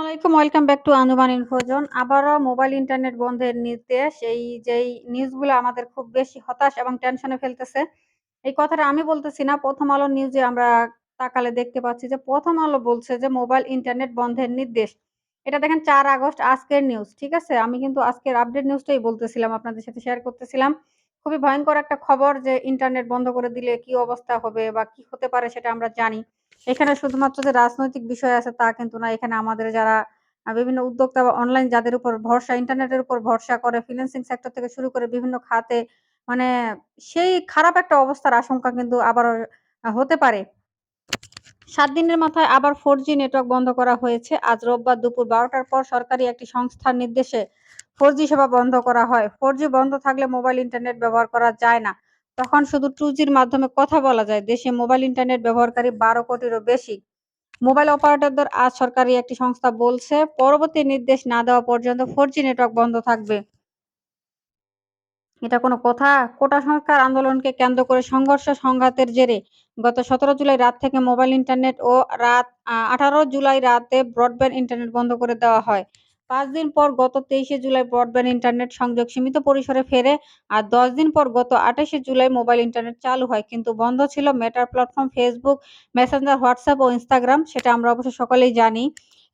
আলাইকুম welcome back to Anuman Infozone. আবারও mobile internet বন্ধের নির্দেশ। এই যেই নিউজগুলো আমাদের খুব বেশি হতাশ এবং টেনশনে ফেলতেছে, এই কথাটা আমি বলতেছি না। প্রথম আলো নিউজে আমরা তাকালে দেখতে পাচ্ছি যে প্রথম আলো বলছে যে মোবাইল ইন্টারনেট বন্ধের নির্দেশ। এটা দেখেন চার আগস্ট, আজকের নিউজ, ঠিক আছে? আমি কিন্তু আজকের আপডেট নিউজটাই বলতেছিলাম, আপনাদের সাথে শেয়ার করতেছিলাম। খুবই ভয়ঙ্কর একটা খবর যে ইন্টারনেট বন্ধ করে দিলে কি অবস্থা হবে বা কি হতে পারে সেটা আমরা জানি। এখানে শুধুমাত্র যে রাজনৈতিক বিষয় আছে তা কিন্তু না। এখানে আমাদের যারা বিভিন্ন উদ্যোক্তা বা অনলাইন যাদের উপর ভরসা ইন্টারনেটের উপর ভরসা করে ফিন্যান্সিং সেক্টর থেকে শুরু করে বিভিন্ন খাতে মানে সেই খারাপ একটা অবস্থার আশঙ্কা কিন্তু আবারও হতে পারে। সাত দিনের মাথায় আবার ফোর জি নেটওয়ার্ক বন্ধ করা হয়েছে। আজ রোববার দুপুর বারোটার পর সরকারি একটি সংস্থার নির্দেশে ফোর জি সেবা বন্ধ করা হয়। ফোর জি বন্ধ থাকলে মোবাইল ইন্টারনেট ব্যবহার করা যায় না। তখন শুধু টু জির মাধ্যমে কথা বলা যায়। দেশে মোবাইল ইন্টারনেট ব্যবহারকারী বারো কোটিরও বেশি। মোবাইল অপারেটরদের আজ সরকারি একটি সংস্থা বলছে, পরবর্তী নির্দেশ না দেওয়া পর্যন্ত ফোর জি নেটওয়ার্ক বন্ধ থাকবে। এটা কোনো কথা? কোটা সংস্কার আন্দোলনকে কেন্দ্র করে সংঘর্ষ সংঘাতের জেরে গত সতেরো জুলাই রাত থেকে মোবাইল ইন্টারনেট ও রাত আঠারো জুলাই রাতে ব্রডব্যান্ড ইন্টারনেট বন্ধ করে দেওয়া হয়। পাঁচ দিন পর গত তেইশে জুলাই ব্রডব্যান্ড ইন্টারনেট সংযোগ সীমিত পরিসরে ফেরে আর দশ দিন পর গত আঠাশে জুলাই মোবাইল ইন্টারনেট চালু হয়। কিন্তু বন্ধ ছিল Meta platform Facebook Messenger WhatsApp ও ইনস্টাগ্রাম সেটা আমরা অবশ্য সকলেই জানি।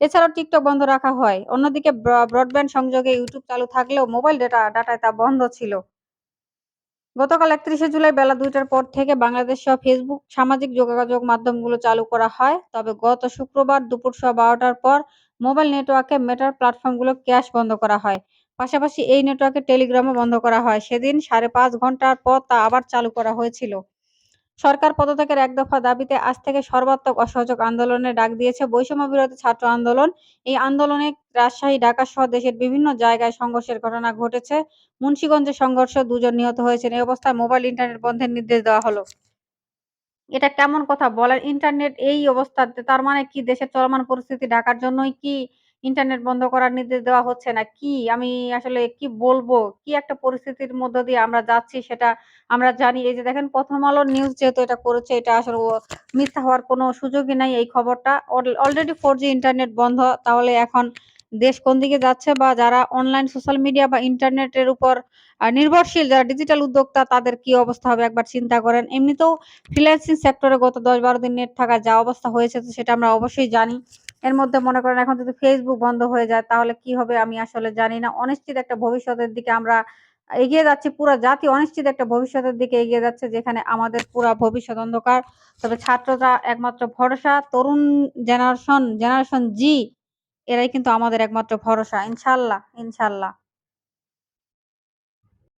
এছাড়াও টিকটক বন্ধ রাখা হয়। অন্যদিকে ব্রডব্যান্ড সংযোগে ইউটিউব চালু থাকলেও মোবাইল ডেটা, ডাটায় তা বন্ধ ছিল। গতকাল একত্রিশে জুলাই বেলা দুইটার পর থেকে বাংলাদেশ সহ ফেসবুক সামাজিক যোগাযোগ মাধ্যমগুলো চালু করা হয়। তবে গত শুক্রবার দুপুর সহ বারোটার পর মোবাইল নেটওয়ার্কে মেটার প্ল্যাটফর্মগুলো ক্যাশ বন্ধ করা হয়। পাশাপাশি এই নেটওয়ার্কে টেলিগ্রামও বন্ধ করা হয়। সেদিন সাড়ে পাঁচ ঘণ্টার পর তা আবার চালু করা হয়েছিল। সরকার পদত্যাগের এক দফা দাবিতে আজ থেকে সর্বাত্মক অসহযোগ আন্দোলনের ডাক দিয়েছে বৈষম্য বিরোধী ছাত্র আন্দোলন। এই আন্দোলনে রাজশাহী, ঢাকা সহ দেশের বিভিন্ন জায়গায় সংঘর্ষের ঘটনা ঘটেছে। মুন্সীগঞ্জে সংঘর্ষ দুজন নিহত হয়েছেন। এই অবস্থায় মোবাইল ইন্টারনেট বন্ধের নির্দেশ দেওয়া হলো। এটা কেমন কথা? বলেন ইন্টারনেট এই অবস্থাতে, তার মানে কি? দেশের চলমান পরিস্থিতি ঢাকার জন্যই কি ইন্টারনেট বন্ধ করার নির্দেশ দেওয়া হচ্ছে না, কি? আমি আসলে কি বলব? কি একটা পরিস্থিতির মধ্য দিয়ে আমরা যাচ্ছি সেটা আমরা জানি। এই যে দেখেন, প্রথম আলো নিউজ যেহেতু এটা করেছে, এটা আসলে মিথ্যা হওয়ার কোনো সুযোগই নাই এই খবরটা। অলরেডি ফোর ইন্টারনেট বন্ধ, তাহলে এখন দেশ কোন দিকে যাচ্ছে বা যারা অনলাইন সোশ্যাল মিডিয়া বা ইন্টারনেটের উপর নির্ভরশীল, যারা ডিজিটাল উদ্যোক্তা, তাদের কি অবস্থা হবে একবার চিন্তা করেন। এমনিতেও ফ্রিল্যান্সিং সেক্টরে গত দশ বারো দিন নেট থাকা যা অবস্থা হয়েছে তো সেটা আমরা অবশ্যই জানি। এর মধ্যে মনে করেন এখন যদি ফেসবুক বন্ধ হয়ে যায়, তাহলে কি হবে আমি আসলে জানি না। অনিশ্চিত একটা ভবিষ্যতের দিকে আমরা এগিয়ে যাচ্ছি, পুরো জাতি অনিশ্চিত একটা ভবিষ্যতের দিকে এগিয়ে যাচ্ছে, যেখানে আমাদের পুরো ভবিষ্যৎ অন্ধকার। তবে ছাত্ররা একমাত্র ভরসা, তরুণ জেনারেশন জেনারেশন জি এরাই কিন্তু আমাদের একমাত্র ভরসা, ইনশাল্লাহ ইনশাল্লাহ।